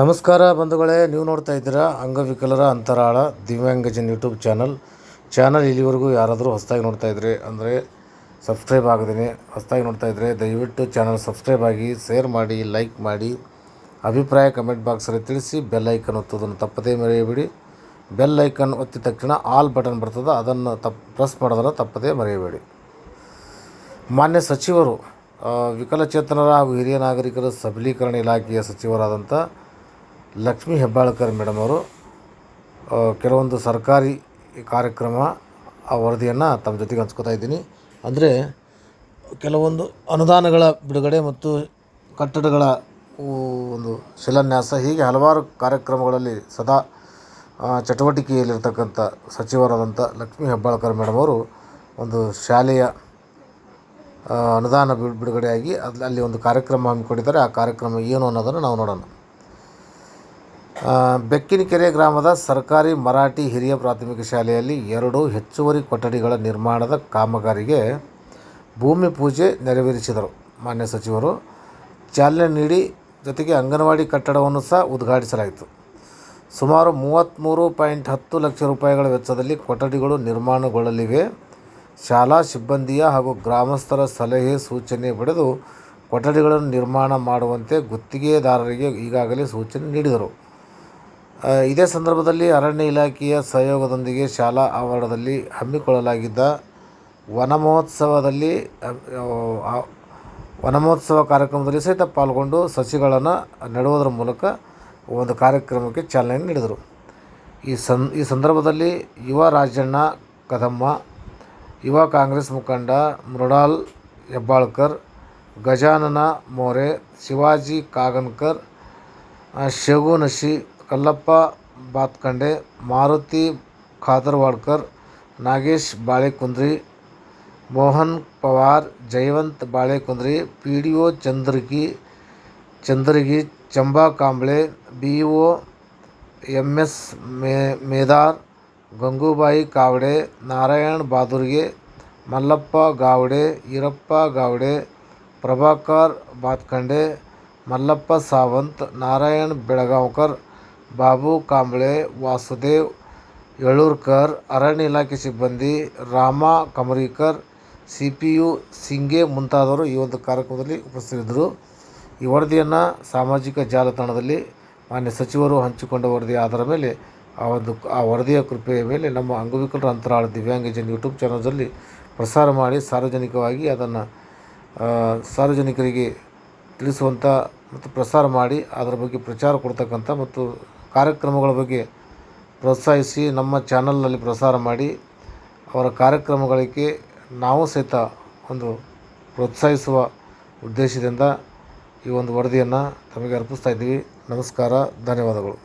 ನಮಸ್ಕಾರ ಬಂಧುಗಳೇ, ನೀವು ನೋಡ್ತಾ ಇದ್ದೀರಾ ಅಂಗವಿಕಲರ ಅಂತರಾಳ ದಿವ್ಯಾಂಗಜನ್ ಯೂಟ್ಯೂಬ್ ಚಾನಲ್ ಚಾನಲ್ ಇಲ್ಲಿವರೆಗೂ ಯಾರಾದರೂ ಹೊಸದಾಗಿ ನೋಡ್ತಾ ಇದ್ದರೆ ಅಂದರೆ ಸಬ್ಸ್ಕ್ರೈಬ್ ಆಗಿದ್ದೀನಿ ಹೊಸದಾಗಿ ನೋಡ್ತಾ ಇದ್ದರೆ ದಯವಿಟ್ಟು ಚಾನಲ್ ಸಬ್ಸ್ಕ್ರೈಬ್ ಆಗಿ ಶೇರ್ ಮಾಡಿ ಲೈಕ್ ಮಾಡಿ. ಅಭಿಪ್ರಾಯ ಕಮೆಂಟ್ ಬಾಕ್ಸಲ್ಲಿ ತಿಳಿಸಿ ಬೆಲ್ ಐಕನ್ ಒತ್ತೋದನ್ನು ತಪ್ಪದೇ ಮರೆಯಬೇಡಿ. ಬೆಲ್ ಐಕನ್ ಒತ್ತಿದ ತಕ್ಷಣ ಆಲ್ ಬಟನ್ ಬರ್ತದೆ, ಅದನ್ನು ತಪ್ ಪ್ರೆಸ್ ಮಾಡೋದನ್ನು ತಪ್ಪದೇ ಮರೆಯಬೇಡಿ. ಮಾನ್ಯ ಸಚಿವರು ವಿಕಲಚೇತನರ ಹಾಗೂ ಹಿರಿಯ ನಾಗರಿಕರ ಸಬಲೀಕರಣ ಇಲಾಖೆಯ ಸಚಿವರಾದಂಥ ಲಕ್ಷ್ಮೀ ಹೆಬ್ಬಾಳ್ಕರ್ ಮೇಡಮ್ ಅವರು ಕೆಲವೊಂದು ಸರ್ಕಾರಿ ಕಾರ್ಯಕ್ರಮ, ಆ ವರದಿಯನ್ನು ತಮ್ಮ ಜೊತೆಗೆ ಹಂಚ್ಕೋತಾ ಇದ್ದೀನಿ. ಅಂದರೆ ಕೆಲವೊಂದು ಅನುದಾನಗಳ ಬಿಡುಗಡೆ ಮತ್ತು ಕಟ್ಟಡಗಳ ಒಂದು ಶಿಲಾನ್ಯಾಸ, ಹೀಗೆ ಹಲವಾರು ಕಾರ್ಯಕ್ರಮಗಳಲ್ಲಿ ಸದಾ ಚಟುವಟಿಕೆಯಲ್ಲಿರ್ತಕ್ಕಂಥ ಸಚಿವರಾದಂಥ ಲಕ್ಷ್ಮೀ ಹೆಬ್ಬಾಳ್ಕರ್ ಮೇಡಮ್ ಅವರು ಒಂದು ಶಾಲೆಯ ಅನುದಾನ ಬಿಡ್- ಬಿಡುಗಡೆಯಾಗಿ ಅಲ್ಲಿ ಅಲ್ಲಿ ಒಂದು ಕಾರ್ಯಕ್ರಮ ಹಮ್ಮಿಕೊಂಡಿದ್ದಾರೆ. ಆ ಕಾರ್ಯಕ್ರಮ ಏನು ಅನ್ನೋದನ್ನು ನಾವು ನೋಡೋಣ. ಬೆಕ್ಕಿನಕೆರೆ ಗ್ರಾಮದ ಸರ್ಕಾರಿ ಮರಾಠಿ ಹಿರಿಯ ಪ್ರಾಥಮಿಕ ಶಾಲೆಯಲ್ಲಿ ಎರಡು ಹೆಚ್ಚುವರಿ ಕೊಠಡಿಗಳ ನಿರ್ಮಾಣದ ಕಾಮಗಾರಿಗೆ ಭೂಮಿ ಪೂಜೆ ನೆರವೇರಿಸಿದರು. ಮಾನ್ಯ ಸಚಿವರು, ಚಾಲನೆ ನೀಡಿ ಜೊತೆಗೆ ಅಂಗನವಾಡಿ ಕಟ್ಟಡವನ್ನು ಸಹ ಉದ್ಘಾಟಿಸಲಾಯಿತು. ಸುಮಾರು ಮೂವತ್ತ್ಮೂರು ಪಾಯಿಂಟ್ ಹತ್ತು ಲಕ್ಷ ರೂಪಾಯಿಗಳ ವೆಚ್ಚದಲ್ಲಿ ಕೊಠಡಿಗಳು ನಿರ್ಮಾಣಗೊಳ್ಳಲಿವೆ. ಶಾಲಾ ಸಿಬ್ಬಂದಿಯ ಹಾಗೂ ಗ್ರಾಮಸ್ಥರ ಸಲಹೆ ಸೂಚನೆ ಪಡೆದು ಕೊಠಡಿಗಳನ್ನು ನಿರ್ಮಾಣ ಮಾಡುವಂತೆ ಗುತ್ತಿಗೆದಾರರಿಗೆ ಈಗಾಗಲೇ ಸೂಚನೆ ನೀಡಿದರು. ಇದೇ ಸಂದರ್ಭದಲ್ಲಿ ಅರಣ್ಯ ಇಲಾಖೆಯ ಸಹಯೋಗದೊಂದಿಗೆ ಶಾಲಾ ಆವರಣದಲ್ಲಿ ಹಮ್ಮಿಕೊಳ್ಳಲಾಗಿದ್ದ ವನ ಮಹೋತ್ಸವದಲ್ಲಿ ಆ, ಮಹೋತ್ಸವ ಕಾರ್ಯಕ್ರಮದಲ್ಲಿ ಸಹಿತ ಪಾಲ್ಗೊಂಡು ಸಸಿಗಳನ್ನು ನೆಡುವುದರ ಮೂಲಕ ಒಂದು ಕಾರ್ಯಕ್ರಮಕ್ಕೆ ಚಾಲನೆ ನೀಡಿದರು. ಈ ಸನ್ ಈ ಸಂದರ್ಭದಲ್ಲಿ ಯುವ ರಾಜಣ್ಣ ಕದಮ್ಮ ಯುವ ಕಾಂಗ್ರೆಸ್ ಮುಖಂಡ ಮೃಣಾಲ್ ಹೆಬ್ಬಾಳ್ಕರ್ ಗಜಾನನ ಮೋರೆ ಶಿವಾಜಿ ಕಾಗನ್ಕರ್ ಆ, Shagu Nashi Kallappa Bathkande Maruti Khadarwadkar Nagesh Balekundri Mohan Pawar Jayawant Balekundri P D O Chandragi Chandragi Chamba Kamble B O M S May Medar Gangubai Kawade Narayan Badurge Mallappa Gawade Irappa Gawade Prabhakar Bathkande Mallappa Sawant Narayan Belgaonkar Babu Kamble, Vasudev, ಯಳೂರ್ಕರ್, ಅರಣ್ಯ ಇಲಾಖೆ ಸಿಬ್ಬಂದಿ, Rama Kamarikar C P U Singe ಮುಂತಾದವರು ಈ ಒಂದು ಕಾರ್ಯಕ್ರಮದಲ್ಲಿ ಉಪಸ್ಥಿತರಿದ್ದರು. ಈ ವರದಿಯನ್ನು ಸಾಮಾಜಿಕ ಜಾಲತಾಣದಲ್ಲಿ ಮಾನ್ಯ ಸಚಿವರು ಹಂಚಿಕೊಂಡ ವರದಿ ಆಧಾರ ಮೇಲೆ, ಆ ಒಂದು ಆ ವರದಿಯ ಕೃಪೆಯ ಮೇಲೆ ನಮ್ಮ ಅಂಗವಿಕಲರ ಅಂತರಾಳ ದಿವ್ಯಾಂಗಜನ್ ಯೂಟ್ಯೂಬ್ ಚಾನಲ್ದಲ್ಲಿ ಪ್ರಸಾರ ಮಾಡಿ ಸಾರ್ವಜನಿಕವಾಗಿ ಅದನ್ನು ಸಾರ್ವಜನಿಕರಿಗೆ ತಿಳಿಸುವಂಥ ಮತ್ತು ಪ್ರಸಾರ ಮಾಡಿ ಅದರ ಬಗ್ಗೆ ಪ್ರಚಾರ ಕೊಡ್ತಕ್ಕಂಥ ಮತ್ತು ಕಾರ್ಯಕ್ರಮಗಳ ಬಗ್ಗೆ ಪ್ರೋತ್ಸಾಹಿಸಿ ನಮ್ಮ ಚಾನಲ್ನಲ್ಲಿ ಪ್ರಸಾರ ಮಾಡಿ ಅವರ ಕಾರ್ಯಕ್ರಮಗಳಿಗೆ ನಾವು ಸಹಿತ ಒಂದು ಪ್ರೋತ್ಸಾಹಿಸುವ ಉದ್ದೇಶದಿಂದ ಈ ಒಂದು ವರದಿಯನ್ನು ತಮಗೆ ಅರ್ಪಿಸ್ತಾ ಇದ್ದೀವಿ. ನಮಸ್ಕಾರ, ಧನ್ಯವಾದಗಳು.